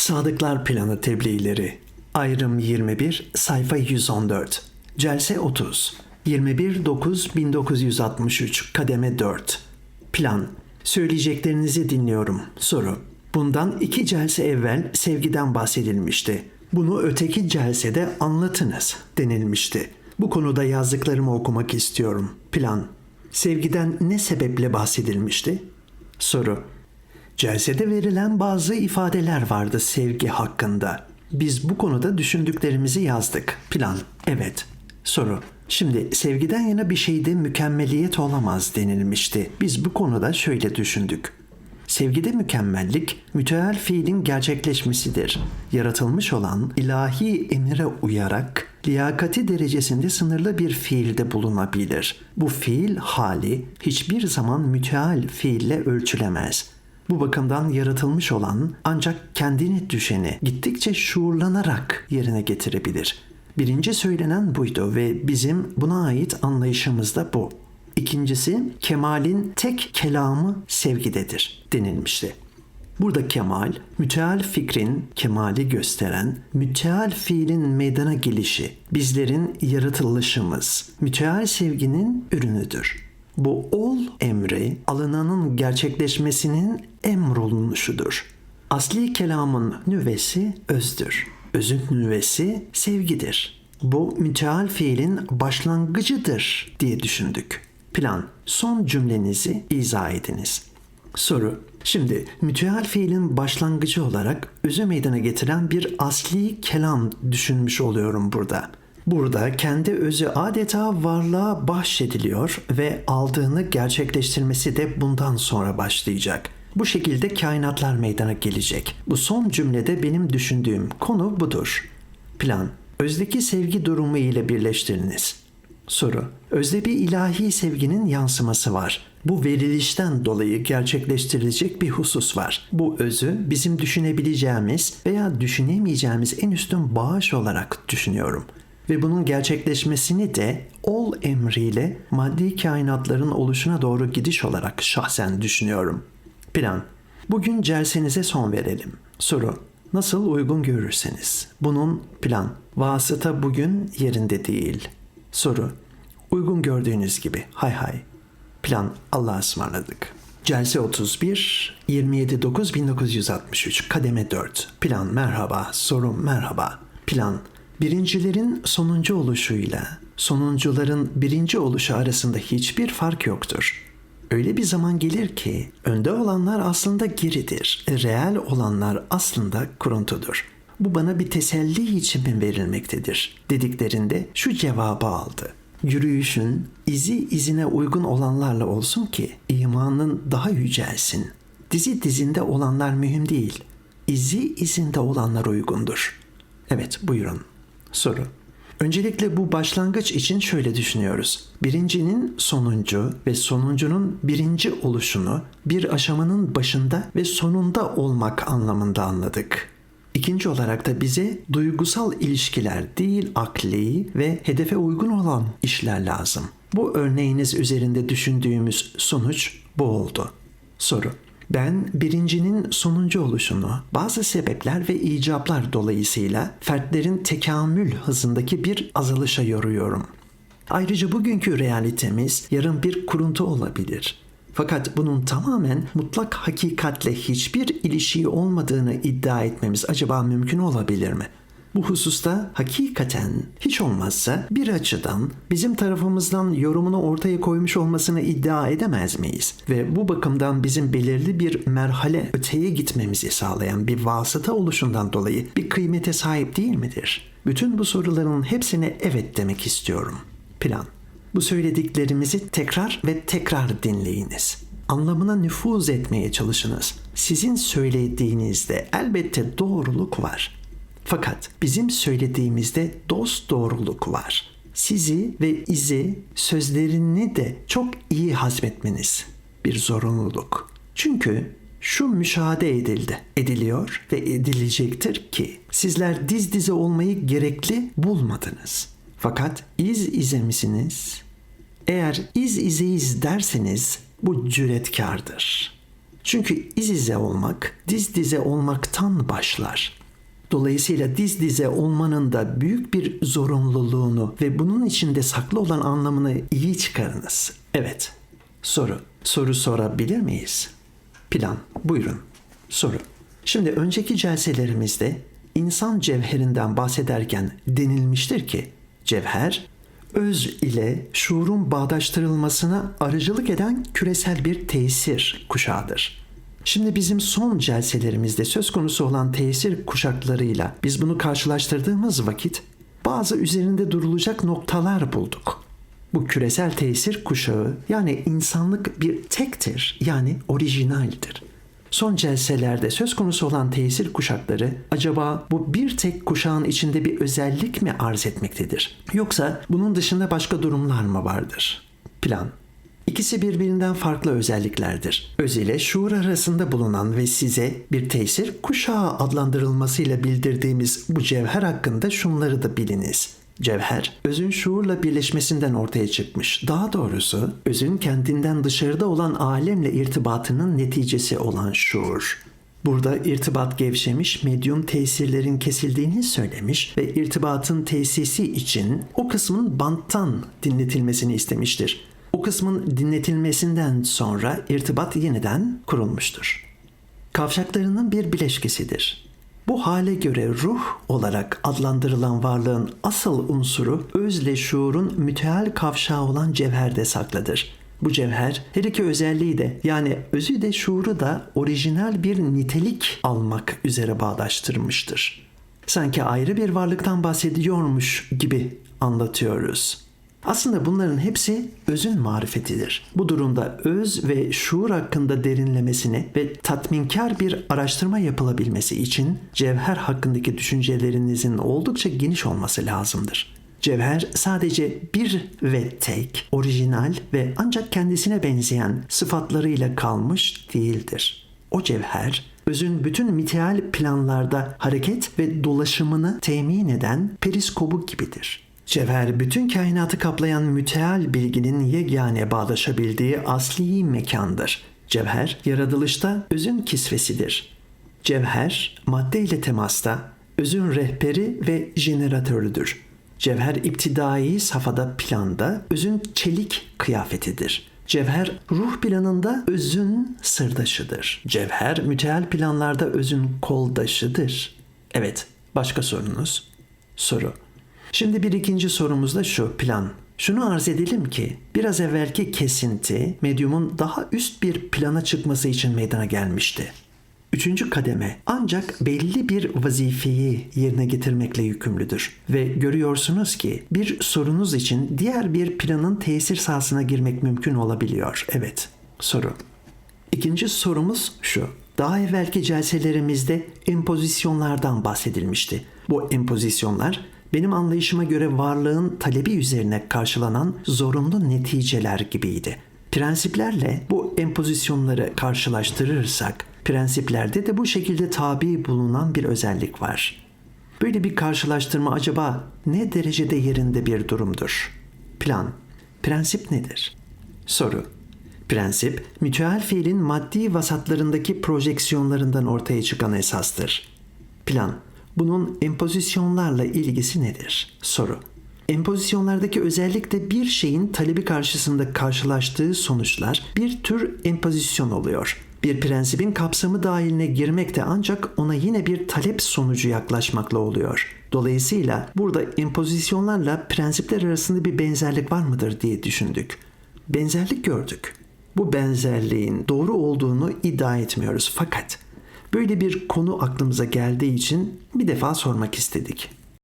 Sadıklar Planı Tebliğleri Ayrım 21 Sayfa 114 Celse 30 21 9 1963 Kademe 4 Plan Söyleyeceklerinizi dinliyorum. Soru Bundan iki celse evvel sevgiden bahsedilmişti. Bunu öteki celsede anlatınız denilmişti. Bu konuda yazdıklarımı okumak istiyorum. Plan Sevgiden ne sebeple bahsedilmişti? Soru Celsede verilen bazı ifadeler vardı sevgi hakkında. Biz bu konuda düşündüklerimizi yazdık. Plan. Evet. Soru. Şimdi sevgiden yana bir şeyde mükemmeliyet olamaz denilmişti. Biz bu konuda şöyle düşündük. Sevgide mükemmellik müteal fiilin gerçekleşmesidir. Yaratılmış olan ilahi emire uyarak liyakati derecesinde sınırlı bir fiilde bulunabilir. Bu fiil hali hiçbir zaman müteal fiille ölçülemez. Bu bakımdan yaratılmış olan ancak kendini düşeni gittikçe şuurlanarak yerine getirebilir. Birinci söylenen buydu ve bizim buna ait anlayışımız da bu. İkincisi kemalin tek kelamı sevgidedir denilmişti. Burada kemal, müteal fikrin kemali gösteren, müteal fiilin meydana gelişi, bizlerin yaratılışımız, müteal sevginin ürünüdür. Bu ol emri alınanın gerçekleşmesinin emrolunuşudur. Asli kelamın nüvesi özdür. Özün nüvesi sevgidir. Bu müteal fiilin başlangıcıdır diye düşündük. Plan. Son cümlenizi izah ediniz. Soru. Şimdi müteal fiilin başlangıcı olarak özü meydana getiren bir asli kelam düşünmüş oluyorum burada. Burada kendi özü adeta varlığa bahşediliyor ve aldığını gerçekleştirmesi de bundan sonra başlayacak. Bu şekilde kainatlar meydana gelecek. Bu son cümlede benim düşündüğüm konu budur. Plan. Özdeki sevgi durumu ile birleştiriniz. Soru. Özde bir ilahi sevginin yansıması var. Bu verilişten dolayı gerçekleştirilecek bir husus var. Bu özü bizim düşünebileceğimiz veya düşünemeyeceğimiz en üstün bağış olarak düşünüyorum. Ve bunun gerçekleşmesini de ol emriyle maddi kainatların oluşuna doğru gidiş olarak şahsen düşünüyorum. Plan. Bugün celsenize son verelim. Soru. Nasıl uygun görürseniz. Bunun plan. Vasıta bugün yerinde değil. Soru. Uygun gördüğünüz gibi. Hay hay. Plan. Allah'a ısmarladık. Celse 31 27 9 1963 kademe 4 plan merhaba soru merhaba plan birincilerin sonuncu oluşuyla sonuncuların birinci oluşu arasında hiçbir fark yoktur. Öyle bir zaman gelir ki önde olanlar aslında geridir. Reel olanlar aslında kuruntudur. Bu bana bir teselli için mi verilmektedir dediklerinde şu cevabı aldı. Yürüyüşün izi izine uygun olanlarla olsun ki imanın daha yücelsin. Dizi dizinde olanlar mühim değil. İzi izinde olanlar uygundur. Evet buyurun. Soru. Öncelikle bu başlangıç için şöyle düşünüyoruz. Birincinin sonuncu ve sonuncunun birinci oluşunu bir aşamanın başında ve sonunda olmak anlamında anladık. İkinci olarak da bize duygusal ilişkiler değil akli ve hedefe uygun olan işler lazım. Bu örneğiniz üzerinde düşündüğümüz sonuç bu oldu. Soru. Ben birincinin sonuncu oluşunu bazı sebepler ve icaplar dolayısıyla fertlerin tekamül hızındaki bir azalışa yoruyorum. Ayrıca bugünkü realitemiz yarın bir kuruntu olabilir. Fakat bunun tamamen mutlak hakikatle hiçbir ilişiği olmadığını iddia etmemiz acaba mümkün olabilir mi? Bu hususta hakikaten hiç olmazsa bir açıdan bizim tarafımızdan yorumunu ortaya koymuş olmasını iddia edemez miyiz? Ve bu bakımdan bizim belirli bir merhale öteye gitmemizi sağlayan bir vasıta oluşundan dolayı bir kıymete sahip değil midir? Bütün bu soruların hepsine evet demek istiyorum. Plan. Bu söylediklerimizi tekrar ve tekrar dinleyiniz. Anlamına nüfuz etmeye çalışınız. Sizin söylediğinizde elbette doğruluk var. Fakat bizim söylediğimizde dost doğruluk var. Sizi ve izi sözlerini de çok iyi hazmetmeniz bir zorunluluk. Çünkü şu müşahede edildi, ediliyor ve edilecektir ki sizler diz dize olmayı gerekli bulmadınız. Fakat iz ize misiniz? Eğer iz izeyiz derseniz bu cüretkardır. Çünkü iz ize olmak diz dize olmaktan başlar. Dolayısıyla diz dize olmanın da büyük bir zorunluluğunu ve bunun içinde saklı olan anlamını iyi çıkarınız. Evet. Soru. Soru sorabilir miyiz? Plan. Buyurun. Soru. Şimdi önceki celselerimizde insan cevherinden bahsederken denilmiştir ki cevher öz ile şuurun bağdaştırılmasına aracılık eden küresel bir tesir kuşağıdır. Şimdi bizim son celselerimizde söz konusu olan tesir kuşaklarıyla biz bunu karşılaştırdığımız vakit bazı üzerinde durulacak noktalar bulduk. Bu küresel tesir kuşağı yani insanlık bir tektir yani orijinaldir. Son celselerde söz konusu olan tesir kuşakları acaba bu bir tek kuşağın içinde bir özellik mi arz etmektedir? Yoksa bunun dışında başka durumlar mı vardır? Plan İkisi birbirinden farklı özelliklerdir. Öz ile şuur arasında bulunan ve size bir tesir kuşağı adlandırılmasıyla bildirdiğimiz bu cevher hakkında şunları da biliniz. Cevher, özün şuurla birleşmesinden ortaya çıkmış. Daha doğrusu, özün kendinden dışarıda olan alemle irtibatının neticesi olan şuur. Burada irtibat gevşemiş, medyum tesirlerin kesildiğini söylemiş ve irtibatın tesisi için o kısmın banttan dinletilmesini istemiştir. O kısmın dinletilmesinden sonra irtibat yeniden kurulmuştur. Kavşaklarının bir bileşkesidir. Bu hale göre ruh olarak adlandırılan varlığın asıl unsuru özle şuurun müteal kavşağı olan cevherde saklıdır. Bu cevher her iki özelliği de yani özü de şuuru da orijinal bir nitelik almak üzere bağdaştırmıştır. Sanki ayrı bir varlıktan bahsediyormuş gibi anlatıyoruz. Aslında bunların hepsi özün marifetidir. Bu durumda öz ve şuur hakkında derinlemesine ve tatminkar bir araştırma yapılabilmesi için cevher hakkındaki düşüncelerinizin oldukça geniş olması lazımdır. Cevher sadece bir ve tek, orijinal ve ancak kendisine benzeyen sıfatlarıyla kalmış değildir. O cevher özün bütün miteal planlarda hareket ve dolaşımını temin eden periskobu gibidir. Cevher bütün kainatı kaplayan müteal bilginin yegane bağdaşabildiği asli mekandır. Cevher yaratılışta özün kisvesidir. Cevher madde ile temasta özün rehberi ve jeneratörüdür. Cevher iptidai safhada planda özün çelik kıyafetidir. Cevher ruh planında özün sırdaşıdır. Cevher müteal planlarda özün koldaşıdır. Evet, başka sorunuz? Soru. Şimdi bir ikinci sorumuz da şu plan. Şunu arz edelim ki biraz evvelki kesinti medyumun daha üst bir plana çıkması için meydana gelmişti. Üçüncü kademe ancak belli bir vazifeyi yerine getirmekle yükümlüdür. Ve görüyorsunuz ki bir sorunuz için diğer bir planın tesir sahasına girmek mümkün olabiliyor. Evet, soru. İkinci sorumuz şu. Daha evvelki celselerimizde empozisyonlardan bahsedilmişti. Bu empozisyonlar benim anlayışıma göre varlığın talebi üzerine karşılanan zorunlu neticeler gibiydi. Prensiplerle bu empozisyonları karşılaştırırsak, prensiplerde de bu şekilde tabi bulunan bir özellik var. Böyle bir karşılaştırma acaba ne derecede yerinde bir durumdur? Plan. Prensip nedir? Soru. Prensip, müteal fiilin maddi vasatlarındaki projeksiyonlarından ortaya çıkan esastır. Plan, bunun empozisyonlarla ilgisi nedir? Soru. Empozisyonlardaki özellikle bir şeyin talebi karşısında karşılaştığı sonuçlar bir tür empozisyon oluyor. Bir prensibin kapsamı dahiline girmek de ancak ona yine bir talep sonucu yaklaşmakla oluyor. Dolayısıyla burada empozisyonlarla prensipler arasında bir benzerlik var mıdır diye düşündük. Benzerlik gördük. Bu benzerliğin doğru olduğunu iddia etmiyoruz fakat Böyle bir konu aklımıza geldiği için bir defa sormak istedik.